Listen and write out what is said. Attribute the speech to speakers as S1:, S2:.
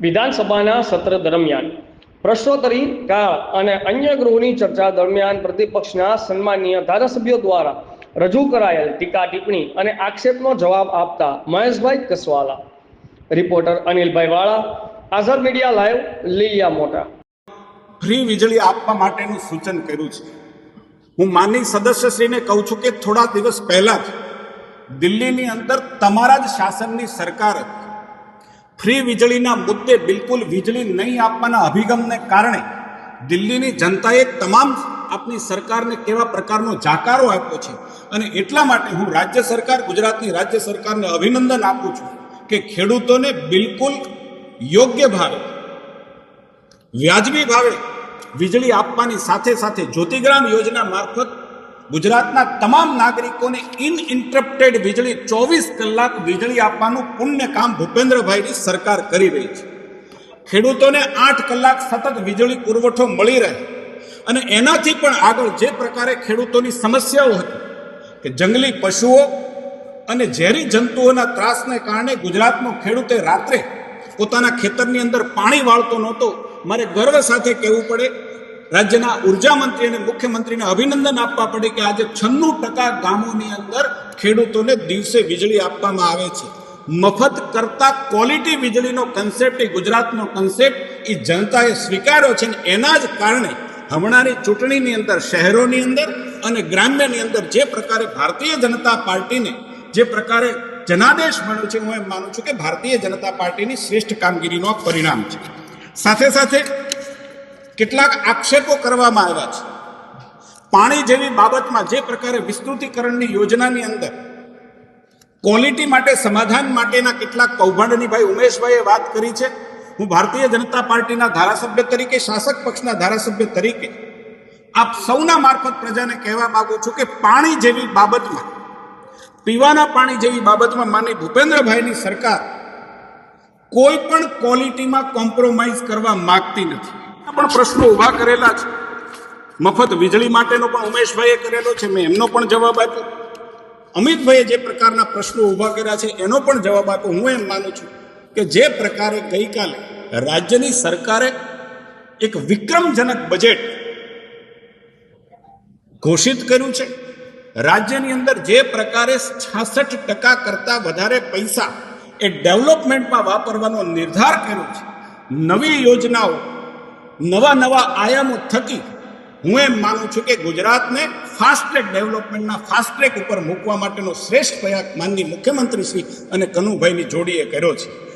S1: વિધાનસભાના સત્ર દરમિયાન પ્રશ્નોત્તરી કાળ અને અન્ય ગૃહની ચર્ચા દરમિયાન પ્રતિપક્ષના સન્માનીય ધારાસભ્યો દ્વારા રજૂ કરાયેલ ટીકા ટિપ્પણી અને આક્ષેપનો જવાબ આપતા મહેશભાઈ કસવાલા, રિપોર્ટર અનિલભાઈ વાળા, આઝાદ મીડિયા લાઈવ, લીલિયા મોટા.
S2: ફ્રી વીજળી આપવા માટેનું સૂચન કર્યું છે. હું માનની સદસ્યશ્રીને કહું છું કે થોડા દિવસ પહેલા જ દિલ્હીની અંદર તમારા જ શાસનની સરકાર હતી. ફ્રી વીજળીના મુદ્દે બિલકુલ વીજળી નહીં આપવાના અભિગમને કારણે દિલ્હીની જનતાએ તમામ આપની સરકારને કેવા પ્રકારનો જાકારો આપ્યો છે અને એટલા માટે હું રાજ્ય સરકાર, ગુજરાતની રાજ્ય સરકારને અભિનંદન આપું છું કે ખેડૂતોને બિલકુલ યોગ્ય ભાવે, વ્યાજબી ભાવે વીજળી આપવાની સાથે સાથે જ્યોતિગ્રામ યોજના મારફત ગુજરાતના તમામ નાગરિકોને ઇનઇન્ટરપ્ટેડ વીજળી, ચોવીસ કલાક વીજળી આપવાનું પુણ્ય કામ ભૂપેન્દ્રભાઈની સરકાર કરી રહી છે. ખેડૂતોને આઠ કલાક સતત વીજળી પુરવઠો મળી રહે. અને એનાથી પણ આગળ જે પ્રકારે ખેડૂતોની સમસ્યાઓ હતી કે જંગલી પશુઓ અને ઝેરી જંતુઓના ત્રાસને કારણે ગુજરાતનો ખેડૂતે રાત્રે પોતાના ખેતરની અંદર પાણી વાળતો નહોતો. મારે ગર્વ સાથે કહેવું પડે રાજ્યના ઊર્જા મંત્રી અને મુખ્યમંત્રીને અભિનંદન આપવા પડે કે આજે છન્નું ટકા ગામોની અંદર ખેડૂતોને દિવસે વીજળી આપવામાં આવે છે. મફત કરતા ક્વોલિટી વીજળીનો કન્સેપ્ટ એ ગુજરાતનો કન્સેપ્ટ એ જનતાએ સ્વીકાર્યો છે અને એના જ કારણે હમણાંની ચૂંટણીની અંદર, શહેરોની અંદર અને ગ્રામ્યની અંદર જે પ્રકારે ભારતીય જનતા પાર્ટીને, જે પ્રકારે જનાદેશ મળ્યો છે, હું એમ માનું છું કે ભારતીય જનતા પાર્ટીની શ્રેષ્ઠ કામગીરીનો પરિણામ છે. સાથે સાથે કેટલાક આક્ષેપો કરવામાં આવ્યા છે. પાણી જેવી બાબતમાં જે પ્રકારે વિસ્તૃતિકરણની યોજનાની અંદર ક્વોલિટી માટે, સમાધાન માટેના કેટલાક કૌભાંડની ભાઈ ઉમેશભાઈએ વાત કરી છે. હું ભારતીય જનતા પાર્ટીના ધારાસભ્ય તરીકે, શાસક પક્ષના ધારાસભ્ય તરીકે આપ સૌના મારફત પ્રજાને કહેવા માંગુ છું કે પાણી જેવી બાબતમાં, પીવાના પાણી જેવી બાબતમાં માની ભૂપેન્દ્રભાઈની સરકાર કોઈ પણ ક્વોલિટીમાં કોમ્પ્રોમાઇઝ કરવા માગતી નથી. પણ પ્રશ્નો ઊભા કરેલા છે. મફત વીજળી માટેનો પણ ઉમેશભાઈએ કરેલો છે. મેં એમનો પણ જવાબ આપ્યો. અમિતભાઈએ જે પ્રકારના પ્રશ્નો ઊભા કર્યા છે, એનો પણ જવાબ આપ્યો. હું એમ માનું છું કે જે પ્રકારે ગઈકાલે રાજ્યની સરકારે એક વિક્રમજનક બજેટ ઘોષિત કર્યું છે, રાજ્યની અંદર જે પ્રકારે છાસઠ ટકા કરતાં વધારે પૈસા એ ડેવલપમેન્ટમાં વાપરવાનો નિર્ધાર કર્યો છે. નવી યોજનાઓ નવા નવા આયામો થકી હું એમ માનું છું કે ગુજરાતને ફાસ્ટ ટ્રેક ડેવલપમેન્ટના ફાસ્ટ ટ્રેક ઉપર મૂકવા માટેનો શ્રેષ્ઠ પ્રયાસ માનની મુખ્યમંત્રી શ્રી અને કનુભાઈની જોડીએ કર્યો છે.